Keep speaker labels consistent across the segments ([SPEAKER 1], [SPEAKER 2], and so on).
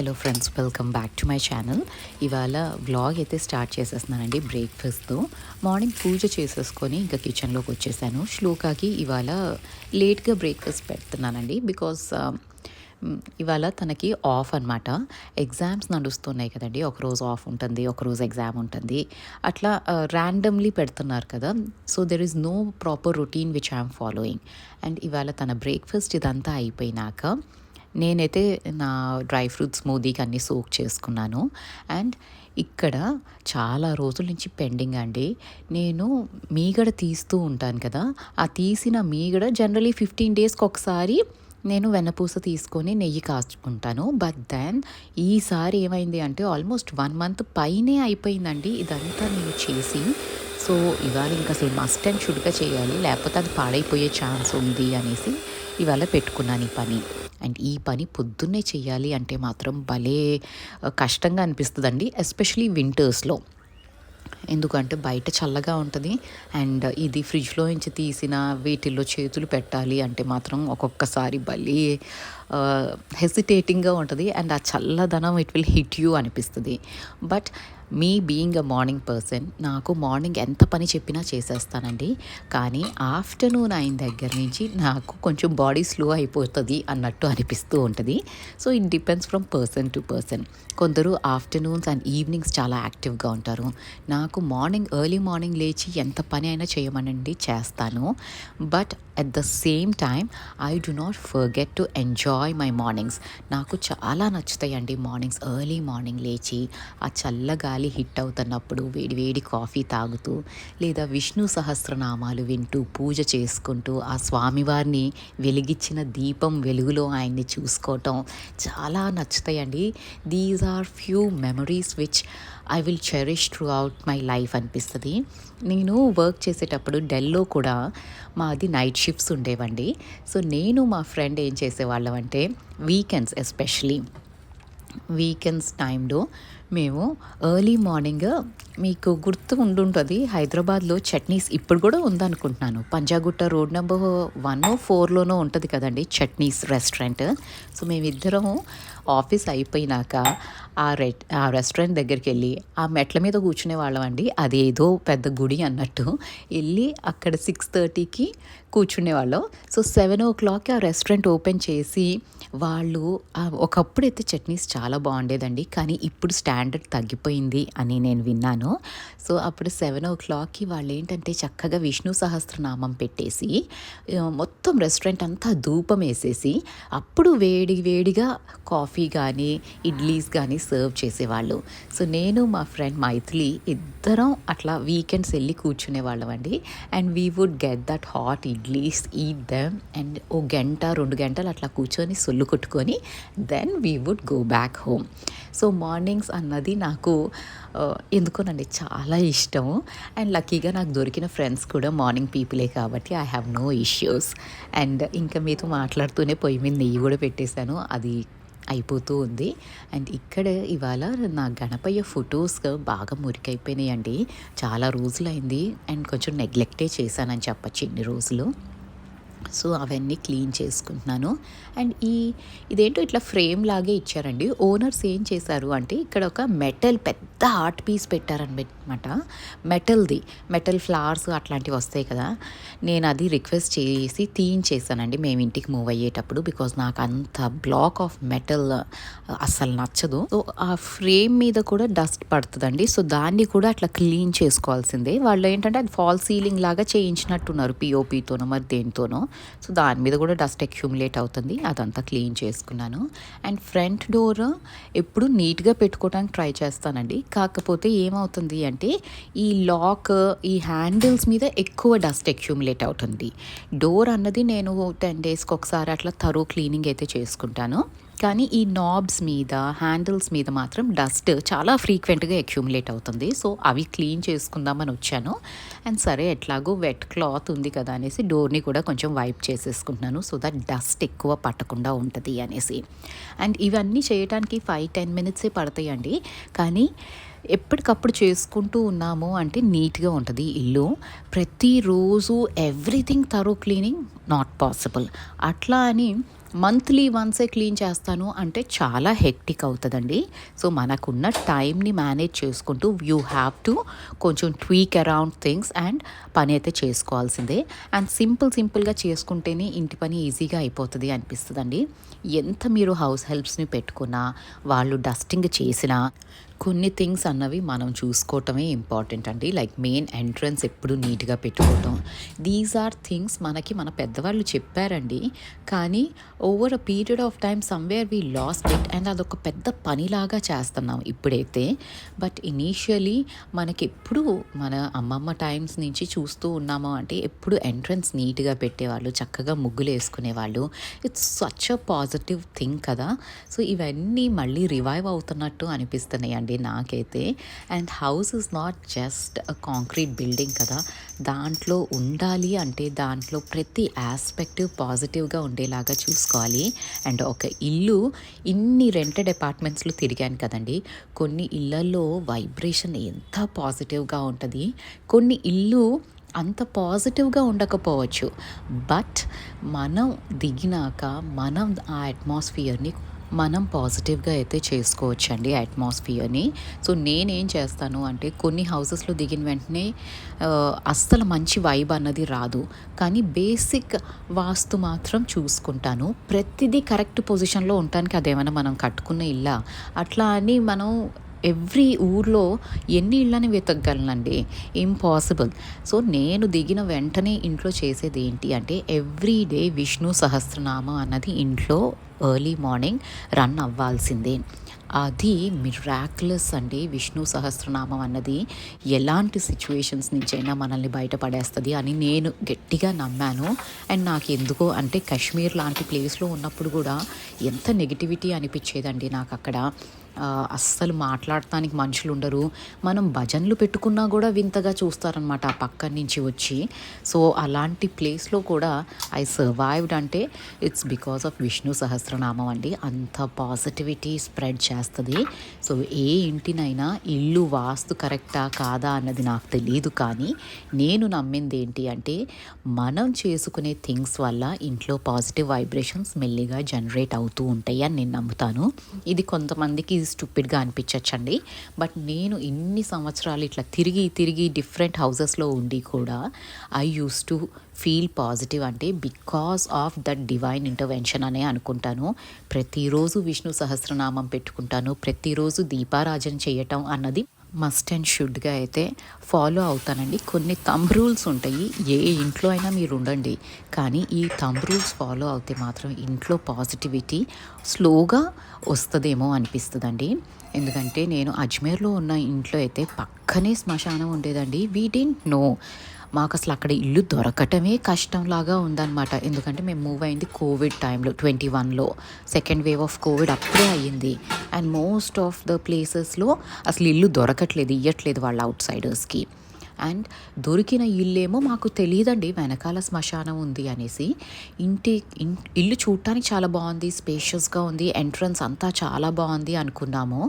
[SPEAKER 1] Hello friends welcome back to my channel. ఇవాళ vlog అయితే start చేసేస్తున్నానండి బ్రేక్ఫాస్ట్తో. మార్నింగ్ పూజ చేసేసుకొని ఇంకా కిచెన్లోకి వచ్చేసాను. శ్లోకాకి ఇవాళ లేట్గా బ్రేక్ఫాస్ట్ పెడుతున్నానండి. బికాస్ ఇవాళ తనకి ఆఫ్ అనమాట ఎగ్జామ్స్ నడుస్తున్నాయి కదండి. ఒకరోజు ఆఫ్ ఉంటుంది ఒకరోజు ఎగ్జామ్ ఉంటుంది. అట్లా ర్యాండమ్లీ పెడుతున్నారు కదా. So there is no proper routine which I'm following and ఇవాళ తన బ్రేక్ఫాస్ట్ ఇదంతా అయిపోయినాక నేనైతే నా డ్రై ఫ్రూట్ స్మూదీకి అన్నీ సోక్ చేసుకున్నాను. అండ్ ఇక్కడ చాలా రోజుల నుంచి పెండింగ్ అండి. నేను మీగడ తీస్తూ ఉంటాను కదా ఆ తీసిన మీగడ జనరలీ ఫిఫ్టీన్ డేస్కి ఒకసారి నేను వెన్నపూస తీసుకొని నెయ్యి కాచుకుంటాను. బట్ దెన్ ఈసారి ఏమైంది అంటే ఆల్మోస్ట్ వన్ మంత్ పైనే అయిపోయిందండి ఇదంతా నేను చేసి. సో ఇవాళ ఇంకా అసలు మస్ట్ అండ్ షుడ్గా చేయాలి లేకపోతే అది పాడైపోయే ఛాన్స్ ఉంది అనేసి ఇవాళ పెట్టుకున్నాను ఈ పని. అండ్ ఈ పని పొద్దున్నే చేయాలి అంటే మాత్రం భలే కష్టంగా అనిపిస్తుందండి ఎస్పెషలీ వింటర్స్లో. ఎందుకంటే బయట చల్లగా ఉంటుంది అండ్ ఇది ఫ్రిడ్జ్లో నుంచి తీసిన వీటిల్లో చేతులు పెట్టాలి అంటే మాత్రం ఒక్కొక్కసారి భలే హెసిటేటింగ్గా ఉంటుంది అండ్ ఆ చల్లదనం ఇట్ విల్ హిట్ యూ అనిపిస్తుంది. But me being a morning person నాకు మార్నింగ్ ఎంత పని చెప్పినా చేసేస్తానండి. కానీ ఆఫ్టర్నూన్ అయిన దగ్గర నుంచి నాకు కొంచెం బాడీ స్లో అయిపోతుంది అన్నట్టు అనిపిస్తూ ఉంటుంది. So it depends from person to person కొందరు ఆఫ్టర్నూన్స్ అండ్ ఈవినింగ్స్ చాలా యాక్టివ్గా ఉంటారు. నాకు మార్నింగ్ ఎర్లీ మార్నింగ్ లేచి ఎంత పని అయినా చేయమనండి చేస్తాను. But at the same time I do not forget to enjoy my mornings నాకు చాలా నచ్చుతాయండి మార్నింగ్స్ ఎర్లీ మార్నింగ్ లేచి ఆ చల్లగాలి హిట్ అవుతున్నప్పుడు వేడి వేడి కాఫీ తాగుతూ లేదా విష్ణు సహస్రనామాలు వింటూ పూజ చేసుకుంటూ ఆ స్వామివారిని వెలిగించిన దీపం వెలుగులో ఆయన్ని చూసుకోవటం చాలా నచ్చుతాయండి. These are few memories which I will cherish throughout my life అనిపిస్తుంది. నేను వర్క్ చేసేటప్పుడు డెల్లో కూడా మాది నైట్ షిఫ్ట్స్ ఉండేవండి. సో నేను మా ఫ్రెండ్ ఏం చేసేవాళ్ళం అంటే వీకెండ్స్ ఎస్పెషలీ వీకెండ్స్ టైంలో మేము ఎర్లీ మార్నింగ్ మీకు గుర్తు ఉండుంటుంది హైదరాబాద్లో చట్నీస్ ఇప్పుడు కూడా ఉందనుకుంటున్నాను. పంజాగుట్ట రోడ్ నెంబర్ వన్ ఫోర్లోనో ఉంటుంది కదండి చట్నీస్ రెస్టారెంట్ సో మేమిద్దరం ఆఫీస్ అయిపోయినాక ఆ రె ఆ రెస్టారెంట్ దగ్గరికి వెళ్ళి ఆ మెట్ల మీద కూర్చునే వాళ్ళం అండి అదేదో పెద్ద గుడి అన్నట్టు. వెళ్ళి అక్కడ సిక్స్ థర్టీకి కూర్చునేవాళ్ళం. సో సెవెన్ ఓ క్లాక్కి ఆ రెస్టారెంట్ ఓపెన్ చేసి వాళ్ళు ఒకప్పుడైతే చట్నీస్ చాలా బాగుండేదండి. కానీ ఇప్పుడు స్టాండర్డ్ తగ్గిపోయింది అని నేను విన్నాను. సో అప్పుడు సెవెన్ ఓ క్లాక్కి వాళ్ళు ఏంటంటే చక్కగా విష్ణు సహస్రనామం పెట్టేసి మొత్తం రెస్టారెంట్ అంతా ధూపం వేసేసి అప్పుడు వేడి వేడిగా కాఫీ కానీ ఇడ్లీస్ కానీ సర్వ్ చేసేవాళ్ళు. సో నేను మా ఫ్రెండ్ మైథిలి ఇద్దరం అట్లా వీకెండ్స్ వెళ్ళి కూర్చునే వాళ్ళం అండి and we would get that hot idlis eat them and ఓ గంట రెండు గంటలు అట్లా కూర్చొని సొల్లు కొట్టుకొని then we would go back home so mornings అన్నది నాకు ఎందుకోనండి చాలా ఇష్టము అండ్ లక్కీగా నాకు దొరికిన ఫ్రెండ్స్ కూడా మార్నింగ్ పీపులే కాబట్టి I have no issues and ఇంకా మీతో మాట్లాడుతూనే పొయ్యి మీద నెయ్యి కూడా పెట్టేశాను. అది అయిపోతూ ఉంది. అండ్ ఇక్కడ ఇవాళ నా గణపయ్య ఫొటోస్ బాగా మురికైపోయినాయండి. చాలా రోజులైంది. అండ్ కొంచెం నెగ్లెక్టే చేశానని చెప్పచ్చు ఇన్ని రోజులు. సో అవన్నీ క్లీన్ చేసుకుంటున్నాను. అండ్ ఈ ఇదేంటో ఇట్లా ఫ్రేమ్ లాగే ఇచ్చారండి. ఓనర్స్ ఏం చేశారు అంటే ఇక్కడ ఒక మెటల్ పెద్ద ఆర్ట్ పీస్ పెట్టారనమాట. మెటల్ది. మెటల్ ఫ్లవర్స్ అట్లాంటివి వస్తాయి కదా. నేను అది రిక్వెస్ట్ చేసి తీయించేసానండి మేము ఇంటికి మూవ్ అయ్యేటప్పుడు బికాజ్ నాకు అంత బ్లాక్ ఆఫ్ మెటల్ అస్సలు నచ్చదు. సో ఆ ఫ్రేమ్ మీద కూడా డస్ట్ పడుతుందండి. సో దాన్ని కూడా అట్లా క్లీన్ చేసుకోవాల్సిందే. వాళ్ళు ఏంటంటే అది ఫాల్ సీలింగ్ లాగా చేయించినట్టున్నారు పిఓపితోనో మరి దేనితోనో. సో దాని మీద కూడా డస్ట్ అక్యూములేట్ అవుతుంది. అదంతా క్లీన్ చేసుకున్నాను. అండ్ ఫ్రంట్ డోర్ ఎప్పుడు నీట్గా పెట్టుకోవడానికి ట్రై చేస్తానండి. కాకపోతే ఏమవుతుంది అంటే ఈ లాక్ ఈ హ్యాండిల్స్ మీద ఎక్కువ డస్ట్ అక్యూములేట్ అవుతుంది. డోర్ అన్నది నేను టెన్ డేస్కి ఒకసారి అట్లా తరువు క్లీనింగ్ అయితే చేసుకుంటాను. కానీ ఈ నాబ్స్ మీద హ్యాండిల్స్ మీద మాత్రం డస్ట్ చాలా ఫ్రీక్వెంట్గా అక్యూములేట్ అవుతుంది. సో అవి క్లీన్ చేసుకుందామని వచ్చాను. అండ్ సరే ఎట్లాగో వెట్ క్లాత్ ఉంది కదా అనేసి డోర్ని కూడా కొంచెం వైప్ చేసేసుకుంటున్నాను. సో దట్ డస్ట్ ఎక్కువ పట్టకుండా ఉంటుంది అనేసి. అండ్ ఇవన్నీ చేయడానికి ఫైవ్ టెన్ మినిట్సే పడతాయండి. కానీ ఎప్పటికప్పుడు చేసుకుంటూ ఉన్నాము అంటే నీట్గా ఉంటుంది. ఇల్లు ప్రతిరోజు everything thorough cleaning not possible అట్లా అని మంత్లీ వన్సే క్లీన్ చేస్తాను అంటే చాలా హెక్టిక్ అవుతుందండి. సో మనకున్న టైంని మేనేజ్ చేసుకుంటూ యూ హ్యావ్ టు కొంచెం ట్వీక్ అరౌండ్ థింగ్స్ అండ్ పని అయితే చేసుకోవాల్సిందే. అండ్ సింపుల్ సింపుల్గా చేసుకుంటేనే ఇంటి పని ఈజీగా అయిపోతుంది అనిపిస్తుందండి. ఎంత మీరు హౌస్ హెల్ప్స్ని పెట్టుకున్నా వాళ్ళు డస్టింగ్ చేసినా కొన్ని థింగ్స్ అన్నవి మనం చూసుకోవటమే ఇంపార్టెంట్ అండి. లైక్ మెయిన్ ఎంట్రన్స్ ఎప్పుడు నీట్గా పెట్టుకోవటం. దీస్ ఆర్ థింగ్స్ మనకి మన పెద్ద పెద్దవాళ్ళు చెప్పారండి. కానీ over a period of time somewhere we lost it and అదొక పెద్ద పనిలాగా చేస్తున్నాం ఇప్పుడైతే. బట్ ఇనీషియలీ మనకి ఎప్పుడు మన అమ్మమ్మ టైమ్స్ నుంచి చూస్తూ ఉన్నాము అంటే ఎప్పుడు ఎంట్రన్స్ నీట్గా పెట్టేవాళ్ళు చక్కగా ముగ్గులు వేసుకునేవాళ్ళు. It's such a positive thing కదా. సో ఇవన్నీ మళ్ళీ రివైవ్ అవుతున్నట్టు అనిపిస్తున్నాయి అండి నాకైతే. And house is not just a concrete building కదా. దాంట్లో ఉండాలి అంటే దాంట్లో ప్రతి ఆస్పెక్ట్ పాజిటివ్గా ఉండేలాగా చూసుకోవాలి. అండ్ ఒక ఇల్లు ఇన్ని రెంటెడ్ అపార్ట్మెంట్స్లో తిరిగాను కదండి. కొన్ని ఇళ్ళల్లో వైబ్రేషన్ ఎంత పాజిటివ్గా ఉంటుంది. కొన్ని ఇల్లు అంత పాజిటివ్గా ఉండకపోవచ్చు. బట్ మనం దిగినాక మనం ఆ అట్మాస్ఫియర్ని మనం పాజిటివ్గా అయితే చేసుకోవచ్చండి అట్మాస్ఫియర్ని. సో నేనేం చేస్తాను అంటే కొన్ని హౌసెస్లో దిగిన వెంటనే అస్సలు మంచి వైబ్ అన్నది రాదు. కానీ బేసిక్ వాస్తు మాత్రం చూసుకుంటాను. ప్రతిదీ కరెక్ట్ పొజిషన్లో ఉండటానికి అదేమైనా మనం కట్టుకున్న ఇల్లా? అట్లా అని మనం ఎవ్రీ ఊర్లో ఎన్ని ఇళ్ళని వెతకగలనండి ఇంపాసిబుల్. సో నేను దిగిన వెంటనే ఇంట్లో చేసేది ఏంటి అంటే ఎవ్రీ డే విష్ణు సహస్రనామం అన్నది ఇంట్లో ఎర్లీ మార్నింగ్ రన్ అవ్వాల్సిందే. అది మిరాక్లస్ అండి. విష్ణు సహస్రనామం అన్నది ఎలాంటి సిచ్యువేషన్స్ నుంచైనా మనల్ని బయటపడేస్తుంది అని నేను గట్టిగా నమ్మాను. అండ్ నాకు ఎందుకో అంటే కాశ్మీర్ లాంటి ప్లేస్లో ఉన్నప్పుడు కూడా ఎంత నెగిటివిటీ అనిపించేదండి నాకు అక్కడ అస్సలు మాట్లాడటానికి మనుషులు ఉండరు. మనం భజనలు పెట్టుకున్నా కూడా వింతగా చూస్తారనమాట ఆ పక్క నుంచి వచ్చి. సో అలాంటి ప్లేస్లో కూడా ఐ సర్వైవ్డ్ అంటే it's because of Vishnu Sahasranamam అండి. అంత పాజిటివిటీ స్ప్రెడ్ చేస్తుంది. సో ఏ ఇంటినైనా ఇల్లు వాస్తు కరెక్టా కాదా అన్నది నాకు తెలియదు కానీ నేను నమ్మింది ఏంటి అంటే మనం చేసుకునే థింగ్స్ వల్ల ఇంట్లో పాజిటివ్ వైబ్రేషన్స్ మెల్లిగా జనరేట్ అవుతూ ఉంటాయి అని నేను నమ్ముతాను. ఇది కొంతమందికి స్టూపిడ్గా అనిపించచ్చండి. బట్ నేను ఇన్ని సంవత్సరాలు ఇట్లా తిరిగి తిరిగి డిఫరెంట్ హౌసెస్లో ఉండి కూడా I use to feel positive అంటే because of that divine intervention అనే అనుకుంటాను. ప్రతిరోజు విష్ణు సహస్రనామం పెట్టుకుంటాను. ప్రతిరోజు దీపారాజన చేయటం అన్నది మస్ట్ అండ్ షుడ్గా అయితే ఫాలో అవుతానండి. కొన్ని థమ్ రూల్స్ ఉంటాయి. ఏ ఇంట్లో అయినా మీరు ఉండండి. కానీ ఈ థమ్ రూల్స్ ఫాలో అవుతే మాత్రం ఇంట్లో పాజిటివిటీ స్లోగా వస్తుందేమో అనిపిస్తుందండి. ఎందుకంటే నేను అజ్మేర్లో ఉన్న ఇంట్లో అయితే పక్కనే శ్మశానం ఉండేదండి. వీ డింట్ నో మాకు అసలు అక్కడ ఇల్లు దొరకటమే కష్టంలాగా ఉందన్నమాట. ఎందుకంటే మేము మూవ్ అయింది కోవిడ్ టైంలో ట్వంటీ వన్లో సెకండ్ వేవ్ ఆఫ్ కోవిడ్ అప్పుడే అయ్యింది. అండ్ మోస్ట్ ఆఫ్ ద ప్లేసెస్లో అసలు ఇల్లు దొరకట్లేదు ఇయ్యట్లేదు వాళ్ళ అవుట్ సైడర్స్కి అండ్ దొరికిన ఇల్లేమో మాకు తెలియదండి వెనకాల శ్మశానం ఉంది అనేసి. ఇంటి ఇల్లు చూడటానికి చాలా బాగుంది స్పేషియస్గా ఉంది ఎంట్రన్స్ అంతా చాలా బాగుంది అనుకున్నాము.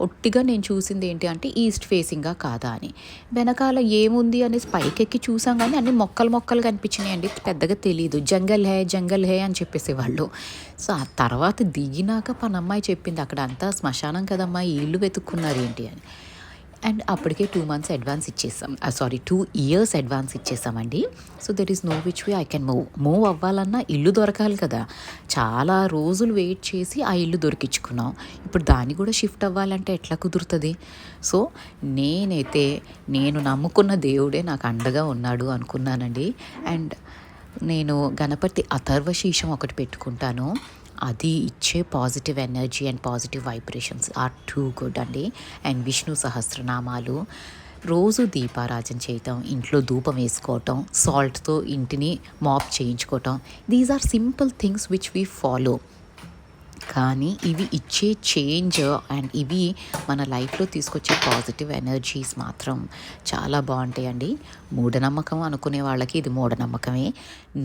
[SPEAKER 1] ఒట్టిగా నేను చూసింది ఏంటి అంటే ఈస్ట్ ఫేసింగ్గా కాదా అని. వెనకాల ఏముంది అనేసి పైకెక్కి చూసాం కానీ అన్ని మొక్కలు మొక్కలు కనిపించినాయండి అండి పెద్దగా తెలియదు జంగల్ హే జంగల్ హే అని చెప్పేసి వాళ్ళు సో ఆ తర్వాత దిగినాక పనమ్మాయి చెప్పింది అక్కడ అంతా శ్మశానం కదమ్మా ఇల్లు వెతుక్కున్నారు ఏంటి? అని. అండ్ అప్పటికే టూ మంత్స్ అడ్వాన్స్ ఇచ్చేసాం. Sorry two years advance ఇచ్చేసామండి. So there is no which way I can move move అవ్వాలన్నా ఇల్లు దొరకాలి కదా. చాలా రోజులు వెయిట్ చేసి ఆ ఇల్లు దొరికించుకున్నాం. ఇప్పుడు దాన్ని కూడా షిఫ్ట్ అవ్వాలంటే ఎట్లా కుదురుతుంది? సో నేనైతే నేను నమ్ముకున్న దేవుడే నాకు అండగా ఉన్నాడు అనుకున్నానండి. అండ్ నేను గణపతి అథర్వశీషం ఒకటి పెట్టుకుంటాను. అది ఇచ్చే positive energy and positive vibrations are too good అండి. అండ్ విష్ణు సహస్రనామాలు రోజు దీపారాజన చేయటం ఇంట్లో ధూపం వేసుకోవటం సాల్ట్తో ఇంటిని mop చేయించుకోవటం these are simple things which we follow కానీ ఇవి ఇచ్చే చేంజ్ అండ్ ఇవి మన లైఫ్లో తీసుకొచ్చే పాజిటివ్ ఎనర్జీస్ మాత్రం చాలా బాగుంటాయండి. మూఢనమ్మకం అనుకునే వాళ్ళకి ఇది మూఢనమ్మకమే.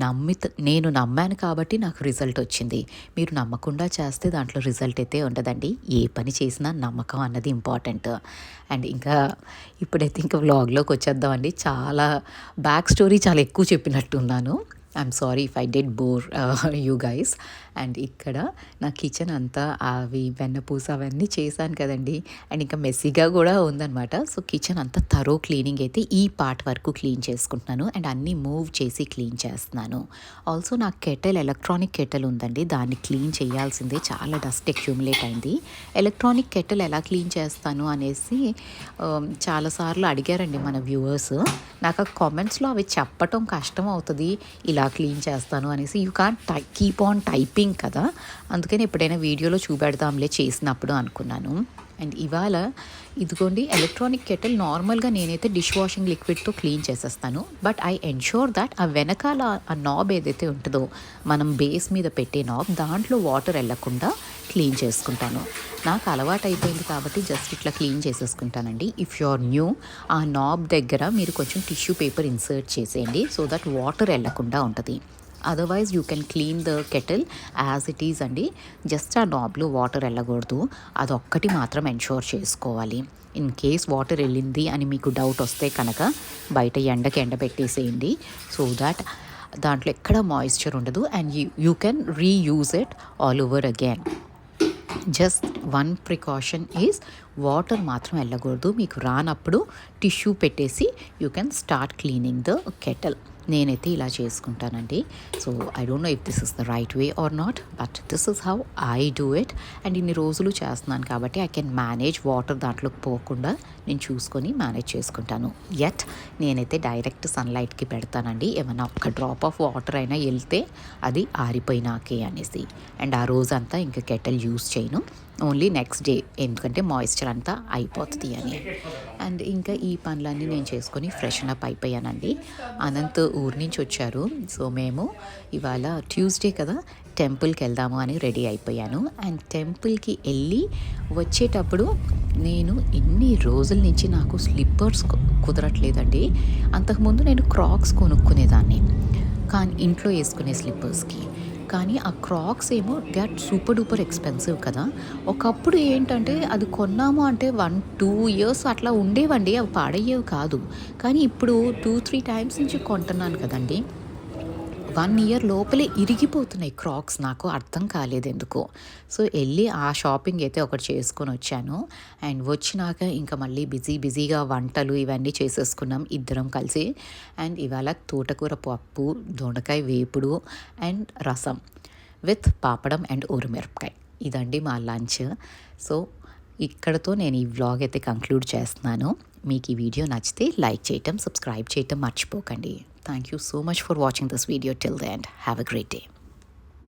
[SPEAKER 1] నమ్మి నేను నమ్మాను కాబట్టి నాకు రిజల్ట్ వచ్చింది. మీరు నమ్మకుండా చేస్తే దాంట్లో రిజల్ట్ అయితే ఉండదండి. ఏ పని చేసినా నమ్మకం అన్నది ఇంపార్టెంట్ అండ్ ఇంకా ఇప్పుడైతే ఇంకా వ్లాగ్లోకి వచ్చేద్దామండి. చాలా బ్యాక్ స్టోరీ చాలా ఎక్కువ చెప్పినట్టున్నాను. I'm sorry if I did bore you guys and ఇక్కడ నా కిచెన్ అంతా అవి వెన్నపూస అవన్నీ చేశాను కదండి. అండ్ ఇంకా మెస్సీగా కూడా ఉందన్నమాట. సో కిచెన్ అంతా తరో క్లీనింగ్ అయితే ఈ పార్ట్ వరకు క్లీన్ చేసుకుంటున్నాను. అండ్ అన్నీ మూవ్ చేసి క్లీన్ చేస్తున్నాను. ఆల్సో నా కెటల్ ఎలక్ట్రానిక్ కెటల్ ఉందండి. దాన్ని క్లీన్ చేయాల్సిందే. చాలా డస్ట్ అక్యూములేట్ అయింది. ఎలక్ట్రానిక్ కెటల్ ఎలా క్లీన్ చేస్తాను అనేసి చాలాసార్లు అడిగారండి మన వ్యూవర్స్. నాకు ఆ కామెంట్స్లో అవి చెప్పటం కష్టం అవుతుంది. ఇలా క్లీన్ చేస్తాను అనేసి. You can tie keep on typing. కదా? అందుకని ఎప్పుడైనా వీడియోలో చూపెడదాంలే చేసినప్పుడు అనుకున్నాను. అండ్ ఇవాళ ఇదిగోండి ఎలక్ట్రానిక్ కెటిల్ నార్మల్గా నేనైతే డిష్ వాషింగ్ లిక్విడ్తో క్లీన్ చేసేస్తాను. బట్ ఐ ఎన్షూర్ దట్ ఆ వెనకాల ఆ నాబ్ ఏదైతే ఉంటుందో మనం బేస్ మీద పెట్టే నాబ్ దాంట్లో వాటర్ వెళ్ళకుండా క్లీన్ చేసుకుంటాను. నాకు అలవాటు అయిపోయింది కాబట్టి జస్ట్ ఇట్లా క్లీన్ చేసేసుకుంటానండి. ఇఫ్ యు ఆర్ న్యూ ఆ నాబ్ దగ్గర మీరు కొంచెం టిష్యూ పేపర్ ఇన్సర్ట్ చేసేయండి. సో దట్ వాటర్ వెళ్ళకుండా ఉంటుంది. Otherwise you can clean the kettle as it is అండి. జస్ట్ ఆ నాబ్లో వాటర్ వెళ్ళకూడదు. అదొక్కటి మాత్రం ఎన్షూర్ చేసుకోవాలి. ఇన్ కేస్ వాటర్ వెళ్ళింది అని మీకు డౌట్ వస్తే కనుక బయట ఎండకి ఎండబెట్టేసేయండి సో దాట్ దాంట్లో ఎక్కడ మాయిశ్చర్ ఉండదు and you you can reuse it all over again just one precaution is water మాత్రం వెళ్ళకూడదు. మీకు రానప్పుడు టిష్యూ పెట్టేసి you can start cleaning the kettle నేనైతే ఇలా చేసుకుంటానండి. So I don't know if this is the right way or not but this is how I do it and ఇన్ని రోజులు చేస్తున్నాను కాబట్టి ఐ కెన్ మేనేజ్ వాటర్ దాంట్లోకి పోకుండా నేను చూసుకొని మేనేజ్ చేసుకుంటాను. ఎట్ నేనైతే డైరెక్ట్ సన్లైట్కి పెడతానండి. ఏమైనా ఒక్క డ్రాప్ ఆఫ్ వాటర్ అయినా వెళ్తే అది ఆరిపోయినాకే అనేసి. అండ్ ఆ రోజంతా ఇంకా కెటల్ యూస్ చేయను. ఓన్లీ నెక్స్ట్ డే ఎందుకంటే మాయిశ్చర్ అంతా అయిపోతుంది అని. అండ్ ఇంకా ఈ పనులన్నీ నేను చేసుకొని ఫ్రెష్ అప్ అయిపోయానండి. అనంత్ ఊరి నుంచి వచ్చారు. సో మేము ఇవాళ ట్యూస్డే కదా టెంపుల్కి వెళ్దాము అని రెడీ అయిపోయాను. అండ్ టెంపుల్కి వెళ్ళి వచ్చేటప్పుడు నేను ఎన్ని రోజుల నుంచి నాకు స్లిప్పర్స్ కు- కుదరట్లేదండి. అంతకుముందు నేను క్రాక్స్ కొనుక్కునేదాన్ని. కానీ ఇంట్లో వేసుకునే స్లిప్పర్స్కి. కానీ ఆ క్రాక్స్ ఏమో they are super duper expensive కదా. ఒకప్పుడు ఏంటంటే అది కొన్నాము అంటే వన్ టూ ఇయర్స్ అట్లా ఉండేవండి అవి పాడయ్యేవి కాదు. కానీ ఇప్పుడు టూ త్రీ టైమ్స్ నుంచి కొంటున్నాను కదండి. వన్ ఇయర్ లోపలే ఇరిగిపోతున్నాయి క్రాక్స్. నాకు అర్థం కాలేదు ఎందుకు. సో వెళ్ళి ఆ షాపింగ్ అయితే ఒకటి చేసుకొని వచ్చాను. అండ్ వచ్చినాక ఇంకా మళ్ళీ బిజీ బిజీగా వంటలు ఇవన్నీ చేసేసుకున్నాం ఇద్దరం కలిసి. అండ్ ఇవాళ తోటకూర పప్పు దొండకాయ వేపుడు అండ్ రసం విత్ పాపడం అండ్ ఊరుమిరపకాయ. ఇదండి మా లంచ్. సో ఇక్కడతో నేను ఈ వ్లాగ్ అయితే కంక్లూడ్ చేస్తున్నాను. మీకు ఈ వీడియో నచ్చితే లైక్ చేయటం సబ్స్క్రైబ్ చేయటం మర్చిపోకండి. Thank you so much for watching this video till the end have a great day